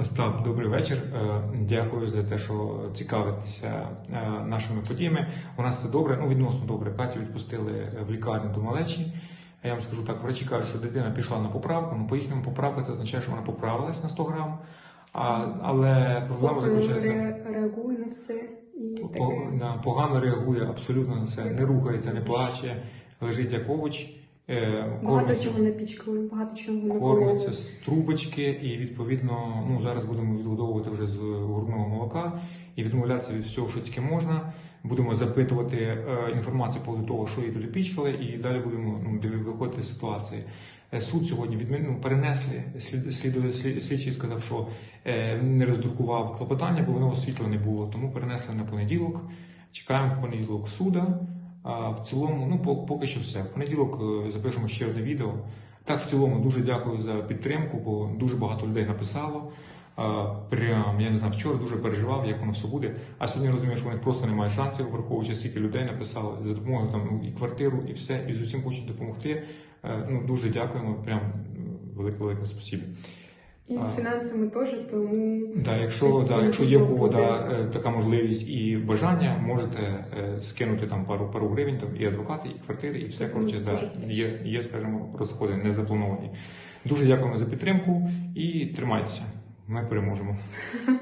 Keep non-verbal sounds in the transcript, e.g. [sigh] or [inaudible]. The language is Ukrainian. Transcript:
Остап, добрий вечір. Е, Дякую за те, що цікавитеся е, нашими подіями. У нас все добре, ну відносно добре. Катю відпустили в лікарню до малечі. Я вам скажу так, врачі кажуть, що дитина пішла на поправку. Ну, по їхньому поправка це означає, що вона поправилась на 100 грам. А, але проблема заключається. Реагує на все і По- таке. Погано реагує абсолютно на це, не рухається, не плаче, лежить як овоч. Е, Багато кормиться. чого напічкали, багато чого Кормиться накололи. з трубочки, і відповідно, ну зараз будемо відгодовувати вже з грудного молока і відмовлятися від всього, що тільки можна. Будемо запитувати е, інформацію по того, що її туди пічкали, і далі будемо ну, виходити з ситуації. Е, Суд сьогодні відмін... ну, перенесли. Слід... Слід... Слід... Слідчий сказав, що е, не роздрукував клопотання, бо воно освітлене було. Тому перенесли на понеділок. Чекаємо в понеділок суда. А в цілому, ну по- поки що все. В понеділок е, запишемо ще одне відео. Так, в цілому дуже дякую за підтримку, бо дуже багато людей написало. Прям я не знаю, вчора дуже переживав, як воно все буде. А сьогодні розумію, що у них просто немає шансів, враховуючи скільки людей написали за допомогою там і квартиру, і все, і з усім хочуть допомогти. Е, Ну дуже дякуємо. Прям велике велике спасибі. І з фінансами теж, тому Да, якщо, да, якщо є у да, е, така можливість і бажання, можете е, скинути там пару пару гривень, там і адвокати, і квартири, і все коротше, да, є, є, скажімо, розходи не заплановані. Дуже дякуємо за підтримку і тримайтеся. Ми переможемо. [laughs]